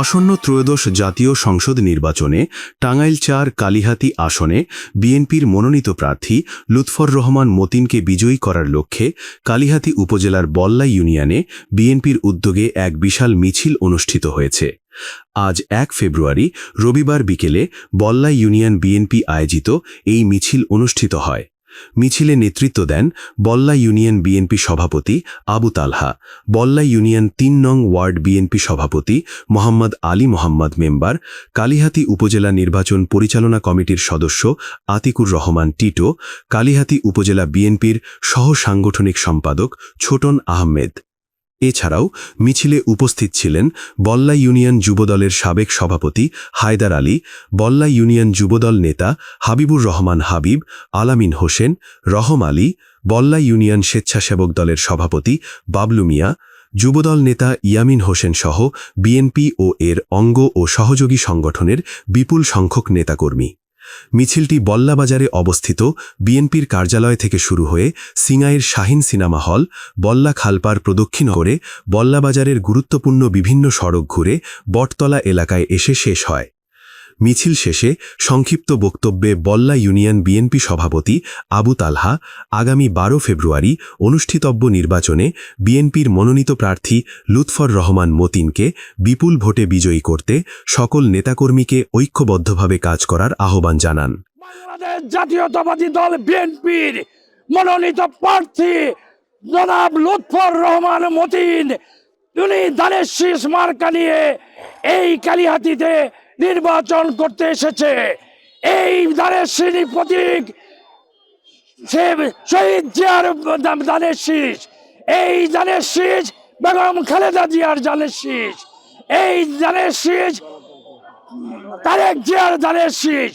আসন্ন ত্রয়োদশ জাতীয় সংসদ নির্বাচনে টাঙ্গাইল চার কালিহাতি আসনে বিএনপির মনোনীত প্রার্থী লুৎফর রহমান মতিনকে বিজয়ী করার লক্ষ্যে কালিহাতি উপজেলার বল্লা ইউনিয়নে বিএনপির উদ্যোগে এক বিশাল মিছিল অনুষ্ঠিত হয়েছে। আজ এক ফেব্রুয়ারি, রবিবার বিকেলে বল্লা ইউনিয়ন বিএনপি আয়োজিত এই মিছিল অনুষ্ঠিত হয়। মিছিলে নেতৃত্ব দেন বল্লা ইউনিয়ন বিএনপি সভাপতি আবু তালহা। বল্লা ইউনিয়ন তিন নং ওয়ার্ড বিএনপি সভাপতি মোহাম্মদ আলী মোহাম্মদ মেম্বার। কালিহাতি উপজেলা নির্বাচন পরিচালনা কমিটির সদস্য আতিকুর রহমান টিটো। কালিহাতি উপজেলা বিএনপির সহ সাংগঠনিক সম্পাদক ছোটন আহমেদ। এছাড়াও মিছিলে উপস্থিত ছিলেন বল্লা ইউনিয়ন যুবদলের সাবেক সভাপতি হায়দার আলী, বল্লা ইউনিয়ন যুবদল নেতা হাবিবুর রহমান হাবিব, আলামিন হোসেন, রহম আলী, বল্লা ইউনিয়ন স্বেচ্ছাসেবক দলের সভাপতি বাবলু মিয়া, যুবদল নেতা ইয়ামিন হোসেন সহ বিএনপি ও এর অঙ্গ ও সহযোগী সংগঠনের বিপুল সংখ্যক নেতাকর্মী। মিছিলটি বল্লাবাজারে অবস্থিত বিএনপির কার্যালয় থেকে শুরু হয়ে সিঙ্গাইয়ের শাহিন সিনেমা হল, বল্লা খালপার প্রদক্ষিণ করে বল্লাবাজারের গুরুত্বপূর্ণ বিভিন্ন সড়ক ঘুরে বটতলা এলাকায় এসে শেষ হয়। মিছিল শেষে সংক্ষিপ্ত বক্তব্যে বল্লা ইউনিয়ন বিএনপি সভাপতি আবু তালহা আগামী বারো ফেব্রুয়ারি অনুষ্ঠিতব্য নির্বাচনে বিএনপির মনোনীত প্রার্থী লুৎফর রহমান মতিনকে বিপুল ভোটে বিজয়ী করতে সকল নেতাকর্মীকে ঐক্যবদ্ধভাবে কাজ করার আহ্বান জানান। জাতীয়তাবাদী দল বিএনপির মনোনীত প্রার্থী জনাব লুৎফর রহমান মতিন ধানের শীষ মার্কা নিয়ে এই কালিহাতিতে নির্বাচন করতে এসেছে। এই দানের শীষ প্রতীক সে শহীদ জিয়ার ধানের শীষ। এই দানের শীষ বেগম খালেদা জিয়ার ধানের শীষ। এই ধানের শীষ তারেক জিয়ার ধানের শীষ।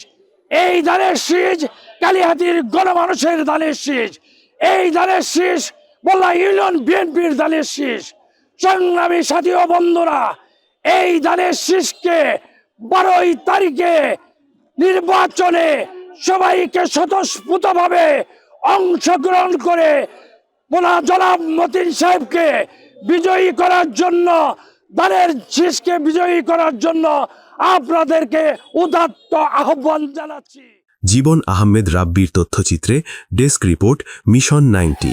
এই ধানের শীষ কালিহাতির গণমানুষের ধানের শীষ। এই ধানের শীষ বললা ইউনিয়ন বিএনপির ধানের শীষ। সংগ্রামী সাথী বন্ধুরা, এই দানের শীষকে বারোই তারিখে নির্বাচনে সবাইকে স্বতঃস্ফূর্তভাবে অংশগ্রহণ করে ওনা জনাব মতিন সাহেবকে বিজয়ী করার জন্য দানের শীষকে বিজয়ী করার জন্য আপনাদেরকে উদাত্ত আহ্বান জানাচ্ছি। জীবন আহমেদ রাব্বির তথ্যচিত্রে desk report, mission ninety.